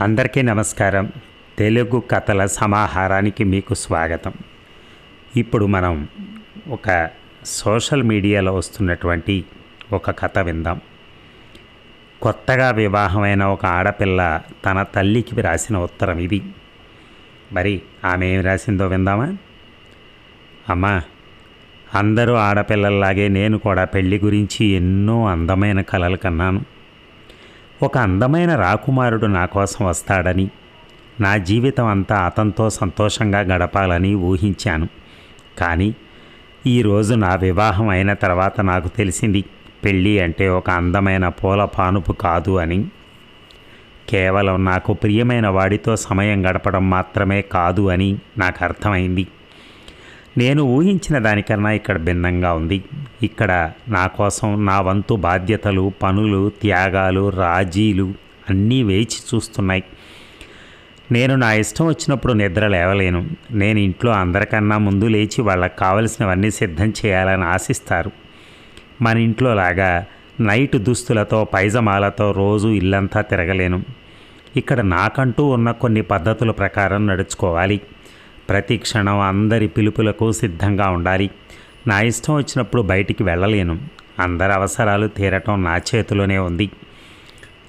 అందరికీ నమస్కారం. తెలుగు కథల సమాహారానికి మీకు స్వాగతం. ఇప్పుడు మనం ఒక సోషల్ మీడియాలో వస్తున్నటువంటి ఒక కథ విందాం. కొత్తగా వివాహమైన ఒక ఆడపిల్ల తన తల్లికి రాసిన ఉత్తరం ఇది. మరి ఆమె ఏమి రాసిందో విందామా? అమ్మా అందరూ ఆడపిల్లల్లాగే నేను కూడా పెళ్ళి గురించి ఎన్నో అందమైన కలలు కన్నాను. ఒక అందమైన రాకుమారుడు నా కోసం వస్తాడని నా జీవితం అంతా అతనితో సంతోషంగా గడపాలని ఊహించాను. కానీ ఈరోజు నా వివాహం అయిన తర్వాత నాకు తెలిసింది పెళ్ళి అంటే ఒక అందమైన పూల పానుపు కాదు అని. కేవలం నాకు ప్రియమైన వాడితో సమయం గడపడం మాత్రమే కాదు అని నాకు అర్థమైంది. నేను ఊహించిన దానికన్నా ఇక్కడ భిన్నంగా ఉంది. ఇక్కడ నా కోసం నా వంతు బాధ్యతలు పనులు త్యాగాలు రాజీలు అన్నీ వేచి చూస్తున్నాయి. నేను నా ఇష్టం వచ్చినప్పుడు నిద్ర లేవలేను. నేను ఇంట్లో అందరికన్నా ముందు లేచి వాళ్ళకి కావలసినవన్నీ సిద్ధం చేయాలని ఆశిస్తారు. మన ఇంట్లో లాగా నైట్ దుస్తులతో పైజమాలతో రోజు ఇల్లంతా తిరగలేను. ఇక్కడ నాకంటూ ఉన్న కొన్ని పద్ధతుల ప్రకారం నడుచుకోవాలి. ప్రతి క్షణం అందరి పిలుపులకు సిద్ధంగా ఉండాలి. నా ఇష్టం వచ్చినప్పుడు బయటికి వెళ్ళలేను. అందరి అవసరాలు తీరటం నా చేతిలోనే ఉంది.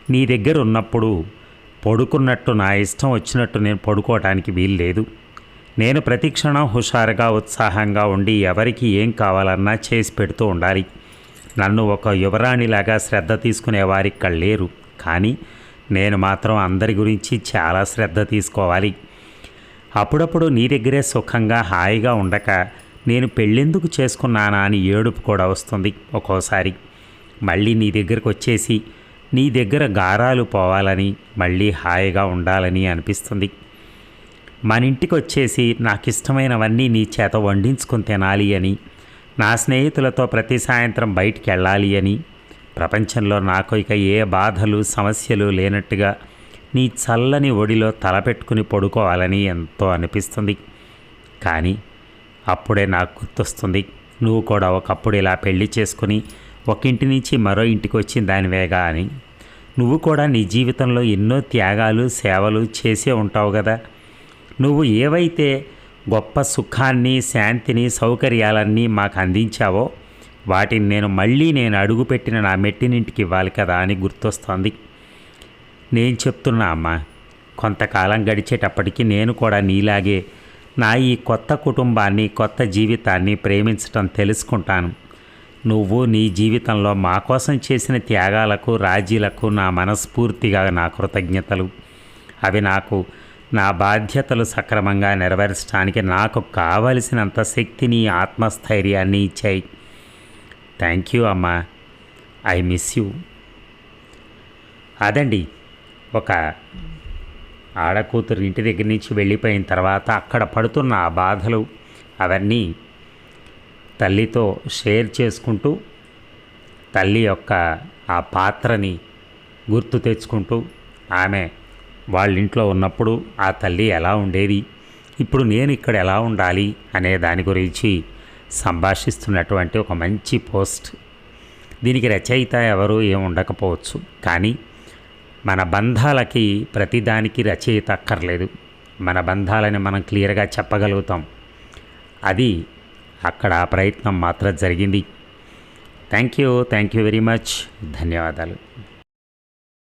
నీ దగ్గర ఉన్నప్పుడు పడుకున్నట్టు నా ఇష్టం వచ్చినట్టు నేను పడుకోవటానికి వీలు లేదు నేను ప్రతిక్షణం హుషారుగా ఉత్సాహంగా ఉండి ఎవరికి ఏం కావాలన్నా చేసి పెడుతూ ఉండాలి. నన్ను ఒక యువరాణిలాగా శ్రద్ధ తీసుకునే వారి లేరు. కానీ నేను మాత్రం అందరి గురించి చాలా శ్రద్ధ తీసుకోవాలి. అప్పుడప్పుడు నీ దగ్గరే సుఖంగా హాయిగా ఉండక నేను పెళ్ళెందుకు చేసుకున్నానా అని ఏడుపు కూడా వస్తుంది ఒక్కోసారి. మళ్ళీ నీ దగ్గరకు వచ్చేసి నీ దగ్గర గారాలు పోవాలని మళ్ళీ హాయిగా ఉండాలని అనిపిస్తుంది. మన ఇంటికి వచ్చేసి నాకు ఇష్టమైనవన్నీ నీ చేత వండించుకొని తినాలి అని నా స్నేహితులతో ప్రతి సాయంత్రం బయటికి వెళ్ళాలి అని ప్రపంచంలో నాకు ఇక ఏ బాధలు సమస్యలు లేనట్టుగా నీ చల్లని ఒడిలో తలపెట్టుకుని పడుకోవాలని ఎంతో అనిపిస్తుంది. కానీ అప్పుడే నాకు గుర్తొస్తుంది. నువ్వు కూడా ఒకప్పుడు ఇలా పెళ్ళి చేసుకుని ఒక ఇంటి నుంచి మరో ఇంటికి వచ్చిన దానివేగా అని. నువ్వు కూడా నీ జీవితంలో ఎన్నో త్యాగాలు సేవలు చేసే ఉంటావు కదా. నువ్వు ఏవైతే గొప్ప సుఖాన్ని శాంతిని సౌకర్యాలన్నీ మాకు అందించావో వాటిని నేను మళ్ళీ నేను అడుగుపెట్టిన నా మెట్టినింటికి ఇవ్వాలి కదా అని గుర్తొస్తోంది. నేను చెప్తున్నా అమ్మా కొంతకాలం గడిచేటప్పటికి నేను కూడా నీలాగే నా ఈ కొత్త కుటుంబాన్ని కొత్త జీవితాన్ని ప్రేమించటం తెలుసుకుంటాను. నువ్వు నీ జీవితంలో మా కోసం చేసిన త్యాగాలకు రాజీలకు నా మనస్ఫూర్తిగా నా కృతజ్ఞతలు. అవి నాకు నా బాధ్యతలు సక్రమంగా నెరవేర్చడానికి నాకు కావలసినంత శక్తిని ఆత్మస్థైర్యాన్ని ఇచ్చాయి. థ్యాంక్ యూ అమ్మా. I miss you. అదండి ఒక ఆడకూతురు ఇంటి దగ్గర నుంచి వెళ్ళిపోయిన తర్వాత అక్కడ పడుతున్న ఆ బాధలు అవన్నీ తల్లితో షేర్ చేసుకుంటూ తల్లి యొక్క ఆ పాత్రని గుర్తు తెచ్చుకుంటూ ఆమె వాళ్ళ ఇంట్లో ఉన్నప్పుడు ఆ తల్లి ఎలా ఉండేది ఇప్పుడు నేను ఇక్కడ ఎలా ఉండాలి అనే దాని గురించి సంభాషిస్తున్నటువంటి ఒక మంచి పోస్ట్. దీనికి రచయిత ఎవరు ఏం ఉండకపోవచ్చు కానీ మన బంధాలకి ప్రతిదానికి రచయిత అక్కర్లేదు. మన బంధాలని మనం క్లియర్గా చెప్పగలుగుతాం. అది అక్కడ ఆ ప్రయత్నం మాత్రం జరిగింది. Thank you thank you very much. ధన్యవాదాలు.